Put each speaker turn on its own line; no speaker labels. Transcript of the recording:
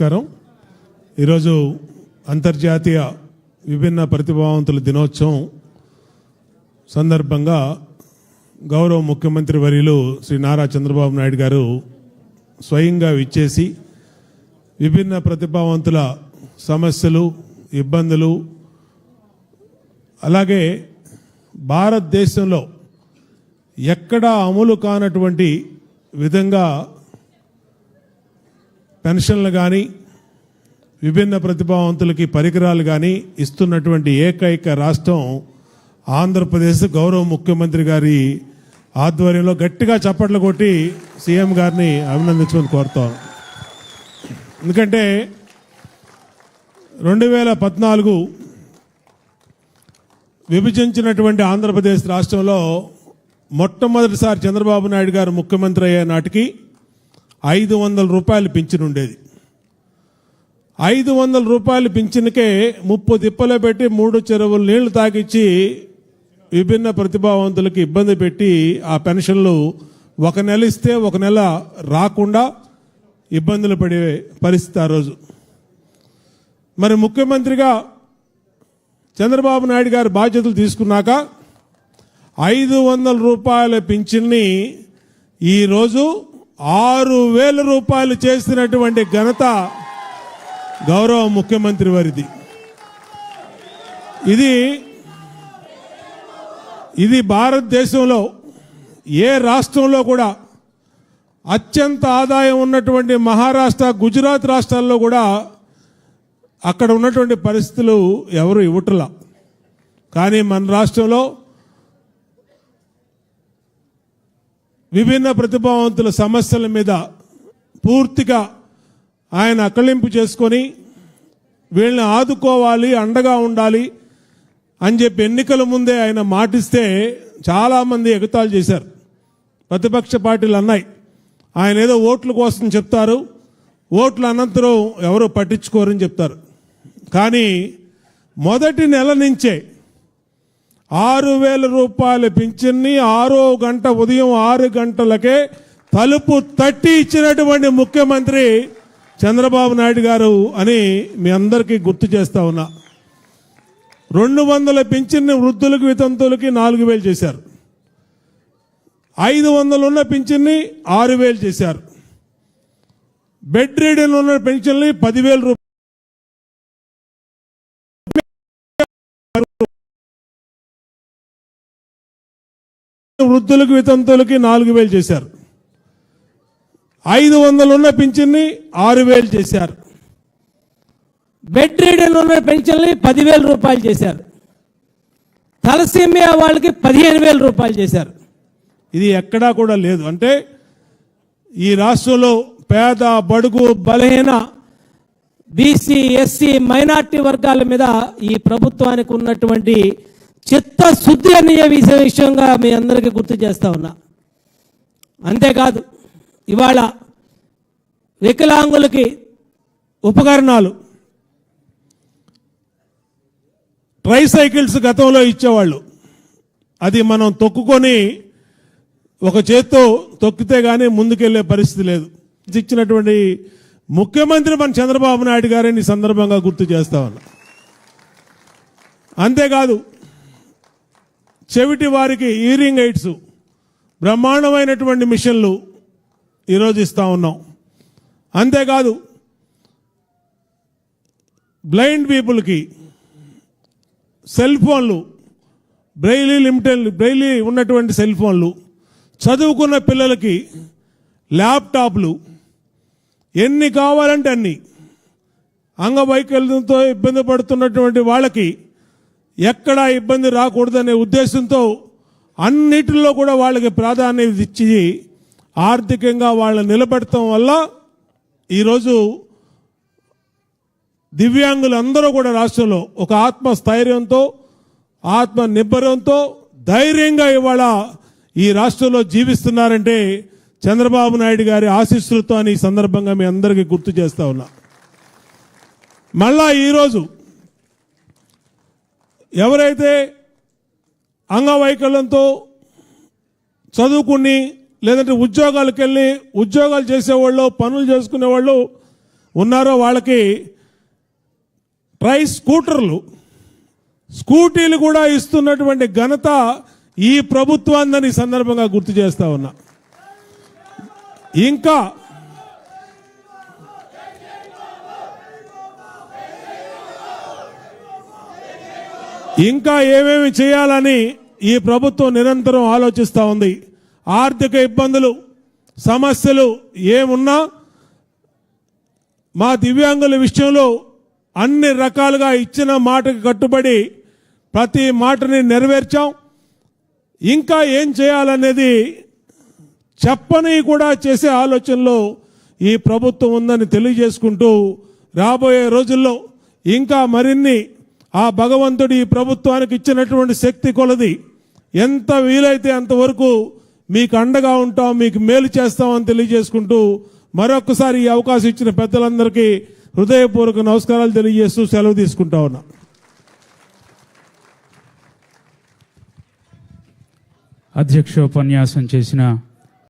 నమస్కారం. ఈరోజు అంతర్జాతీయ విభిన్న ప్రతిభావంతుల దినోత్సవం సందర్భంగా గౌరవ ముఖ్యమంత్రి వర్యులు శ్రీ నారా చంద్రబాబు నాయుడు గారు స్వయంగా విచ్చేసి విభిన్న ప్రతిభావంతుల సమస్యలు ఇబ్బందులు అలాగే భారతదేశంలో ఎక్కడా అమలు కానటువంటి విధంగా పెన్షన్లు కానీ విభిన్న ప్రతిభావంతులకి పరికరాలు కానీ ఇస్తున్నటువంటి ఏకైక రాష్ట్రం ఆంధ్రప్రదేశ్. గౌరవ ముఖ్యమంత్రి గారి ఆధ్వర్యంలో గట్టిగా చప్పట్లు కొట్టి సీఎం గారిని అభినందించమని కోరుతాం ఎందుకంటే రెండు వేల పద్నాలుగు విభజించినటువంటి ఆంధ్రప్రదేశ్ రాష్ట్రంలో మొట్టమొదటిసారి చంద్రబాబు నాయుడు గారు ముఖ్యమంత్రి అయ్యే నాటికి ఐదు వందల రూపాయలు పింఛన్ ఉండేది. ఐదు వందల రూపాయలు పింఛన్కే ముప్పు తిప్పలో పెట్టి మూడు చెరువులు నీళ్ళు తాగిచ్చి విభిన్న ప్రతిభావంతులకు ఇబ్బంది పెట్టి ఆ పెన్షన్లు ఒక నెల ఇస్తే ఒక నెల రాకుండా ఇబ్బందులు పడే పరిస్థితి ఆ రోజు. మరి ముఖ్యమంత్రిగా చంద్రబాబు నాయుడు గారు బాధ్యతలు తీసుకున్నాక ఐదు వందల రూపాయల పింఛన్ని ఈరోజు ఆరు వేల రూపాయలు చేసినటువంటి ఘనత గౌరవ ముఖ్యమంత్రి వారిది. ఇది ఇది భారతదేశంలో ఏ రాష్ట్రంలో కూడా అత్యంత ఆదాయం ఉన్నటువంటి మహారాష్ట్ర గుజరాత్ రాష్ట్రాల్లో కూడా అక్కడ ఉన్నటువంటి పరిస్థితులు ఎవరు ఇవ్వట్లా. కానీ మన రాష్ట్రంలో విభిన్న ప్రతిభావంతుల సమస్యల మీద పూర్తిగా ఆయన అకలింపు చేసుకొని వీళ్ళని ఆదుకోవాలి అండగా ఉండాలి అని చెప్పి ఎన్నికల ముందే ఆయన మాటిస్తే చాలామంది ఎగతాలు చేశారు. ప్రతిపక్ష పార్టీలు అన్నాయి. ఆయన ఏదో ఓట్ల కోసం చెప్తారు. ఓట్ల అనంతరం ఎవరు పట్టించుకోరని చెప్తారు. కానీ మొదటి నెల నుంచే ఆరు వేల రూపాయల పింఛన్ని ఆరో గంట ఉదయం ఆరు గంటలకే తలుపు తట్టి ఇచ్చినటువంటి ముఖ్యమంత్రి చంద్రబాబు నాయుడు గారు అని మీ అందరికీ గుర్తు చేస్తా ఉన్నా. రెండు వందల పింఛన్ని వృద్ధులకు వితంతులకి నాలుగు వేలు చేశారు. ఐదు వందలు ఉన్న పింఛన్ని ఆరు వేలు చేశారు. బెడ్ రీడింగ్ ఉన్న పెన్షన్లు పదివేల రూపాయలు వృద్ధులకు వితంతులకి నాలుగు వేలు చేశారు. ఐదు వందలు ఉన్న పింఛన్ని ఆరు వేలు చేశారు.
బెడ్ రీడర్లు ఉన్న పెన్షన్ని పదివేల రూపాయలు చేశారు. తలసీమియా వాళ్ళకి పదిహేను వేల రూపాయలు చేశారు.
ఇది ఎక్కడా కూడా లేదు. అంటే ఈ రాష్ట్రంలో పేద బడుగు
బలహీన బీసీ ఎస్సీ మైనార్టీ వర్గాల మీద ఈ ప్రభుత్వానికి ఉన్నటువంటి చిత్తశుద్ధి అనే విషయంగా మీ అందరికీ గుర్తు చేస్తా ఉన్నా. అంతేకాదు ఇవాళ వికలాంగులకి
ఉపకరణాలు ట్రైసైకిల్స్ గతంలో ఇచ్చేవాళ్ళు. అది మనం తొక్కుకొని ఒక చేత్తో తొక్కితే కానీ ముందుకెళ్ళే పరిస్థితి లేదు. ఇచ్చినటువంటి ముఖ్యమంత్రి మన చంద్రబాబు నాయుడు గారిని సందర్భంగా గుర్తు చేస్తా ఉన్నా. అంతేకాదు చెవిటి వారికి ఇయరింగ్ ఎయిడ్స్ బ్రహ్మాండమైనటువంటి మిషన్లు ఈరోజు ఇస్తా ఉన్నాం. అంతేకాదు బ్లైండ్ పీపుల్కి సెల్ ఫోన్లు బ్రెయిలీ లిమిటెడ్ బ్రెయిలీ ఉన్నటువంటి సెల్ ఫోన్లు చదువుకున్న పిల్లలకి ల్యాప్టాప్లు ఎన్ని కావాలంటే అన్ని అంగవైకల్యంతో ఇబ్బంది పడుతున్నటువంటి వాళ్ళకి ఎక్కడా ఇబ్బంది రాకూడదనే ఉద్దేశంతో అన్నిటిలో కూడా వాళ్ళకి ప్రాధాన్యత ఇచ్చి ఆర్థికంగా వాళ్ళని నిలబెడటం వల్ల ఈరోజు దివ్యాంగులందరూ కూడా రాష్ట్రంలో ఒక ఆత్మస్థైర్యంతో ఆత్మ నిబ్బరంతో ధైర్యంగా ఇవాళ ఈ రాష్ట్రంలో జీవిస్తున్నారంటే చంద్రబాబు నాయుడు గారి ఆశీస్సులతో అని ఈ సందర్భంగా మీ అందరికీ గుర్తు చేస్తా ఉన్నా. మళ్ళా ఈరోజు ఎవరైతే అంగవైకల్యంతో చదువుకుని లేదంటే ఉద్యోగాలకు వెళ్ళి ఉద్యోగాలు చేసేవాళ్ళు పనులు చేసుకునేవాళ్ళు ఉన్నారో వాళ్ళకి ట్రై స్కూటర్లు స్కూటీలు కూడా ఇస్తున్నటువంటి ఘనత ఈ ప్రభుత్వాన్ని సందర్భంగా గుర్తు చేస్తా ఉన్నా. ఇంకా ఇంకా ఏమేమి చేయాలని ఈ ప్రభుత్వం నిరంతరం ఆలోచిస్తూ ఉంది. ఆర్థిక ఇబ్బందులు సమస్యలు ఏమున్నా మా దివ్యాంగుల విషయంలో అన్ని రకాలుగా ఇచ్చిన మాటకు కట్టుబడి ప్రతి మాటని నెరవేర్చాం. ఇంకా ఏం చేయాలనేది చెప్పని కూడా చేసే ఆలోచనలో ఈ ప్రభుత్వం ఉందని తెలియజేసుకుంటూ రాబోయే రోజుల్లో ఇంకా మరిన్ని ఆ భగవంతుడి ఈ ప్రభుత్వానికి ఇచ్చినటువంటి శక్తి కొలది. ఎంత వీలైతే అంతవరకు మీకు అండగా ఉంటాం మీకు మేలు చేస్తామని తెలియజేసుకుంటూ మరొకసారి ఈ అవకాశం ఇచ్చిన పెద్దలందరికీ హృదయపూర్వక నమస్కారాలు తెలియజేస్తూ సెలవు తీసుకుంటా ఉన్నా.
అధ్యక్షోపన్యాసం చేసిన